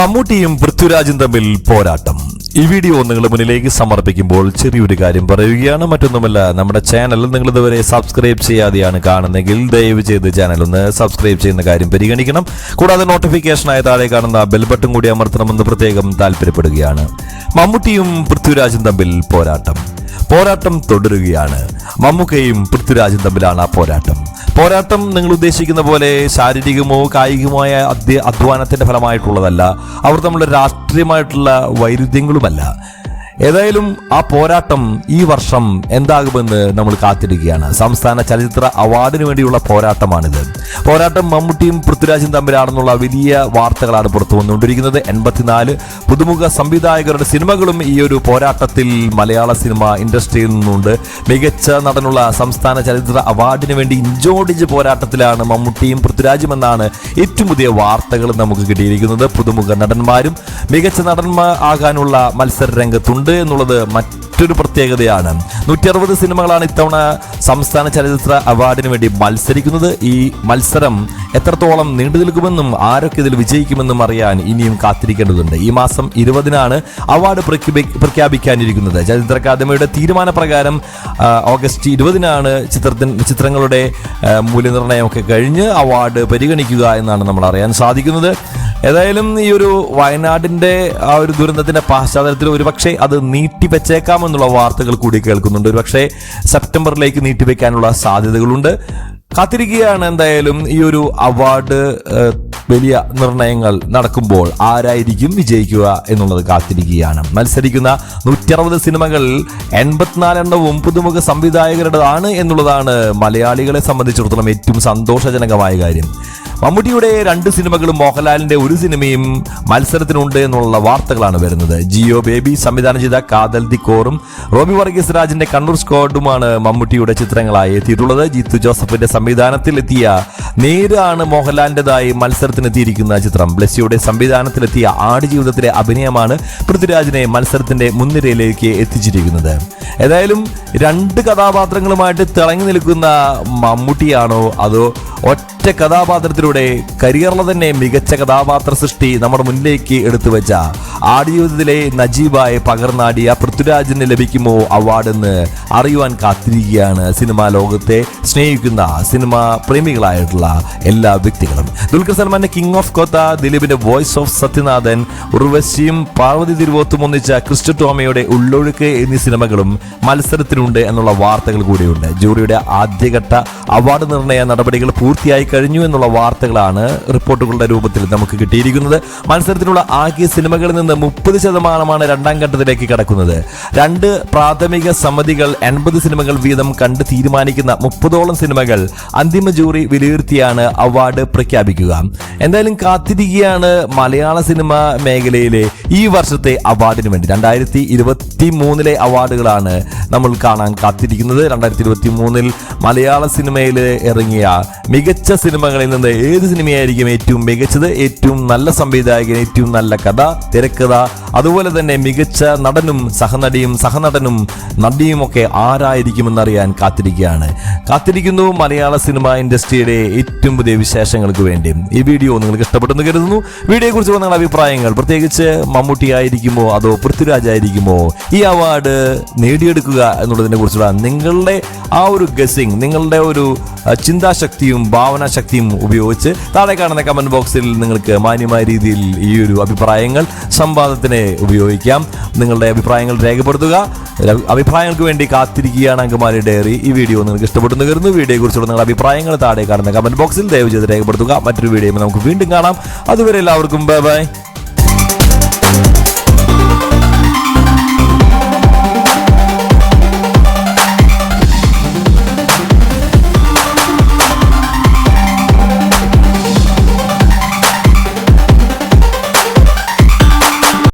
മമ്മൂട്ടിയും പൃഥ്വിരാജും തമ്മിൽ പോരാട്ടം. ഈ വീഡിയോ നിങ്ങളുടെ മുന്നിലേക്ക് സമർപ്പിക്കുമ്പോൾ ചെറിയൊരു കാര്യം പറയുകയാണ്. മറ്റൊന്നുമല്ല നമ്മുടെ ചാനൽ നിങ്ങൾ ഇതുവരെ സബ്സ്ക്രൈബ് ചെയ്യാതെയാണ് കാണുന്നെങ്കിൽ ദയവ് ചെയ്ത് ചാനൽ ഒന്ന് സബ്സ്ക്രൈബ് ചെയ്യുന്ന കാര്യം പരിഗണിക്കണം. കൂടാതെ നോട്ടിഫിക്കേഷനായി താഴെ കാണുന്ന ബെൽ ബട്ടൺ കൂടി അമർത്തണമെന്ന് പ്രത്യേകം താല്പര്യപ്പെടുകയാണ്. മമ്മൂട്ടിയും പൃഥ്വിരാജും തമ്മിൽ പോരാട്ടം. പോരാട്ടം തുടരുകയാണ്. മമ്മൂക്കയും പൃഥ്വിരാജും തമ്മിലാണ് ആ പോരാട്ടം. പോരാട്ടം നിങ്ങൾ ഉദ്ദേശിക്കുന്ന പോലെ ശാരീരികമോ കായികമായ അധ്വാനത്തിന്റെ ഫലമായിട്ടുള്ളതല്ല. അവർ തമ്മിലുള്ള രാഷ്ട്രീയമായിട്ടുള്ള വൈരുദ്ധ്യങ്ങളുമല്ല. ഏതായാലും ആ പോരാട്ടം ഈ വർഷം എന്താകുമെന്ന് നമ്മൾ കാത്തിരിക്കുകയാണ്. സംസ്ഥാന ചലച്ചിത്ര അവാർഡിന് വേണ്ടിയുള്ള പോരാട്ടമാണിത്. പോരാട്ടം മമ്മൂട്ടിയും പൃഥ്വിരാജും തമ്മിലാണെന്നുള്ള വലിയ വാർത്തകളാണ് പുറത്തു വന്നുകൊണ്ടിരിക്കുന്നത്. എൺപത്തിനാല് പുതുമുഖ സംവിധായകരുടെ സിനിമകളും ഈ ഒരു പോരാട്ടത്തിൽ മലയാള സിനിമ ഇൻഡസ്ട്രിയിൽ നിന്നുണ്ട്. മികച്ച നടനുള്ള സംസ്ഥാന ചലച്ചിത്ര അവാർഡിന് വേണ്ടി ഇഞ്ചോടിഞ്ച് പോരാട്ടത്തിലാണ് മമ്മൂട്ടിയും പൃഥ്വിരാജും എന്നാണ് ഏറ്റവും പുതിയ വാർത്തകൾ നമുക്ക് കിട്ടിയിരിക്കുന്നത്. പുതുമുഖ നടന്മാരും മികച്ച നടന്മാർ ആകാനുള്ള മത്സര രംഗത്തുണ്ട്. എന്നുള്ളത് മറ്റൊരു പ്രത്യേകതയാണ്. നൂറ്റി അറുപത് സിനിമകളാണ് ഇത്തവണ സംസ്ഥാന ചലച്ചിത്ര അവാർഡിന് വേണ്ടി മത്സരിക്കുന്നത്. ഈ മത്സരം എത്രത്തോളം നീണ്ടു നിൽക്കുമെന്നും ആരൊക്കെ ഇതിൽ വിജയിക്കുമെന്നും അറിയാൻ ഇനിയും കാത്തിരിക്കേണ്ടതുണ്ട്. ഈ മാസം ഇരുപതിനാണ് അവാർഡ് പ്രഖ്യാപി- പ്രഖ്യാപിക്കാനിരിക്കുന്നത്. ചലച്ചിത്ര അക്കാദമിയുടെ തീരുമാനപ്രകാരം ഓഗസ്റ്റ് ഇരുപതിനാണ് ചിത്രത്തിന് ചിത്രങ്ങളുടെ മൂല്യനിർണയമൊക്കെ കഴിഞ്ഞ് അവാർഡ് പരിഗണിക്കുക എന്നാണ് നമ്മൾ അറിയാൻ സാധിക്കുന്നത്. ഏതായാലും ഈ ഒരു വയനാടിന്റെ ആ ഒരു ദുരന്തത്തിന്റെ പശ്ചാത്തലത്തിൽ ഒരുപക്ഷെ അത് നീട്ടിവെച്ചേക്കാമെന്നുള്ള വാർത്തകൾ കൂടി കേൾക്കുന്നുണ്ട്. ഒരുപക്ഷെ സെപ്റ്റംബറിലേക്ക് നീട്ടിവെക്കാനുള്ള സാധ്യതകളുണ്ട്. കാത്തിരിക്കുകയാണ് എന്തായാലും ഈ ഒരു അവാർഡ് വലിയ നിർണയങ്ങൾ നടക്കുമ്പോൾ ആരായിരിക്കും വിജയിക്കുക എന്നുള്ളത് കാത്തിരിക്കുകയാണ്. മത്സരിക്കുന്ന നൂറ്റി അറുപത് സിനിമകളിൽ എൺപത്തിനാലെണ്ണവും പുതുമുഖ സംവിധായകരുടേതാണ് എന്നുള്ളതാണ് മലയാളികളെ സംബന്ധിച്ചിടത്തോളം ഏറ്റവും സന്തോഷജനകമായ കാര്യം. മമ്മൂട്ടിയുടെ രണ്ട് സിനിമകളും മോഹൻലാലിന്റെ ഒരു സിനിമയും മത്സരത്തിനുണ്ട് എന്നുള്ള വാർത്തകളാണ് വരുന്നത്. ജിയോ ബേബി സംവിധാനം ചെയ്ത കാതൽ ദി കോറും റോബി വർഗീസ് രാജിന്റെ കണ്ണൂർ സ്ക്വാഡുമാണ് മമ്മൂട്ടിയുടെ ചിത്രങ്ങളായി എത്തിയിട്ടുള്ളത്. ജിത്തു ജോസഫിന്റെ സംവിധാനത്തിൽ എത്തിയ നേരാണ് മോഹൻലാലിന്റെതായി മത്സരത്തിനെത്തിയിരിക്കുന്ന ചിത്രം. ബ്ലസ്സിയുടെ സംവിധാനത്തിലെത്തിയ ആടുജീവിതത്തിലെ അഭിനയമാണ് പൃഥ്വിരാജിനെ മത്സരത്തിന്റെ മുൻനിരയിലേക്ക് എത്തിച്ചിരിക്കുന്നത്. ഏതായാലും രണ്ട് കഥാപാത്രങ്ങളുമായിട്ട് തിളങ്ങി നിൽക്കുന്ന മമ്മൂട്ടിയാണോ അതോ ഒറ്റ കഥാപാത്രത്തിലൂടെ കരിയറിലെ തന്നെ മികച്ച കഥാപാത്ര സൃഷ്ടി നമ്മുടെ മുന്നിലേക്ക് എടുത്തു വെച്ച. ആടുജീവിതത്തിലെ നജീബായി പകർന്നാടിയ പൃഥ്വിരാജിന് ലഭിക്കുമോ അവാർഡെന്ന് അറിയുവാൻ കാത്തിരിക്കുകയാണ് സിനിമാ ലോകത്തെ സ്നേഹിക്കുന്ന സിനിമാ പ്രേമികളായിട്ടുള്ള എല്ലാ വ്യക്തികളും. ദുൽഖർ സൽമാന്റെ കിങ് ഓഫ് കോത്ത ദിലീപിന്റെ വോയിസ് ഓഫ് സത്യനാഥൻ ഉർവശിയും പാർവതി തിരുവോത്തും ഒന്നിച്ച ക്രിസ്റ്റു ടോമയുടെ ഉള്ളൊഴുക്ക് എന്നീ സിനിമകളും മത്സരത്തിനുണ്ട് എന്നുള്ള വാർത്തകൾ കൂടിയുണ്ട്. ജൂറിയുടെ ആദ്യഘട്ട അവാർഡ് നിർണയ നടപടികൾ പൂർത്തിയായി കഴിഞ്ഞു എന്നുള്ള വാർത്തകളാണ് റിപ്പോർട്ടുകളുടെ രൂപത്തിൽ നമുക്ക് കിട്ടിയിരിക്കുന്നത്. മത്സരത്തിനുള്ള ആകെ സിനിമകളിൽ നിന്ന് മുപ്പത് ശതമാനമാണ് രണ്ടാം ഘട്ടത്തിലേക്ക് കടക്കുന്നത്. രണ്ട് പ്രാഥമിക സമിതികൾ എൺപത് സിനിമകൾ വീതം കണ്ട് തീരുമാനിക്കുന്ന മുപ്പതോളം സിനിമകൾ അന്തിമ ജൂറി വിലയിരുത്തിയാണ് അവാർഡ് പ്രഖ്യാപിക്കുക. എന്തായാലും കാത്തിരിക്കുകയാണ് മലയാള സിനിമ മേഖലയിലെ ഈ വർഷത്തെ അവാർഡിന് വേണ്ടി. രണ്ടായിരത്തി ഇരുപത്തി മൂന്നിലെ അവാർഡുകളാണ് നമ്മൾ കാണാൻ കാത്തിരിക്കുന്നത്. രണ്ടായിരത്തി ഇരുപത്തി മൂന്നിൽ മലയാള സിനിമയിൽ ഇറങ്ങിയ മികച്ച സിനിമകളിൽ നിന്ന് ഏത് സിനിമയായിരിക്കും ഏറ്റവും മികച്ചത്? ഏറ്റവും നല്ല സംവിധായകൻ ഏറ്റവും നല്ല കഥ തിരക്കഥ അതുപോലെ തന്നെ മികച്ച നടനും സഹനടിയും സഹനടനും നടിയും ഒക്കെ ആരായിരിക്കുമെന്നറിയാൻ കാത്തിരിക്കുകയാണ്. കാത്തിരിക്കുന്നു മലയാള സിനിമ ഇൻഡസ്ട്രിയുടെ ഏറ്റവും പുതിയ വിശേഷങ്ങൾക്ക് വേണ്ടി. ഈ വീഡിയോ നിങ്ങൾക്ക് ഇഷ്ടപ്പെട്ടെന്ന് കരുതുന്നു. വീഡിയോയെ കുറിച്ച് നിങ്ങളുടെ അഭിപ്രായങ്ങൾ പ്രത്യേകിച്ച് മമ്മൂട്ടി ആയിരിക്കുമോ അതോ പൃഥ്വിരാജ് ആയിരിക്കുമോ ഈ അവാർഡ് നേടിയെടുക്കുക എന്നുള്ളതിനെ കുറിച്ചുള്ള നിങ്ങളുടെ ആ ഒരു ഗസിങ് നിങ്ങളുടെ ഒരു അഹ്, ചിന്താശക്തിയും ഭാവനാശക്തിയും ഉപയോഗിച്ച് താഴെ കാണുന്ന കമന്റ് ബോക്സിൽ നിങ്ങൾക്ക് മാന്യമായ രീതിയിൽ ഈ ഒരു അഭിപ്രായങ്ങൾ സംവാദത്തിന് ഉപയോഗിക്കാം. നിങ്ങളുടെ അഭിപ്രായങ്ങൾ രേഖപ്പെടുത്തുക. അഭിപ്രായങ്ങൾക്ക് വേണ്ടി കാത്തിരിക്കുകയാണ് അങ്കമാലി ഡയറി. ഈ വീഡിയോ നിങ്ങൾക്ക് ഇഷ്ടപ്പെടുന്നു കരുതുന്നു. വീഡിയോയെ കുറിച്ചുള്ള നിങ്ങളുടെ അഭിപ്രായങ്ങൾ താഴെ കാണുന്ന കമന്റ് ബോക്സിൽ ദയവ് ചെയ്ത് രേഖപ്പെടുത്തുക. മറ്റൊരു വീഡിയോ നമുക്ക് വീണ്ടും കാണാം. അതുവരെ എല്ലാവർക്കും ബൈ ബൈ.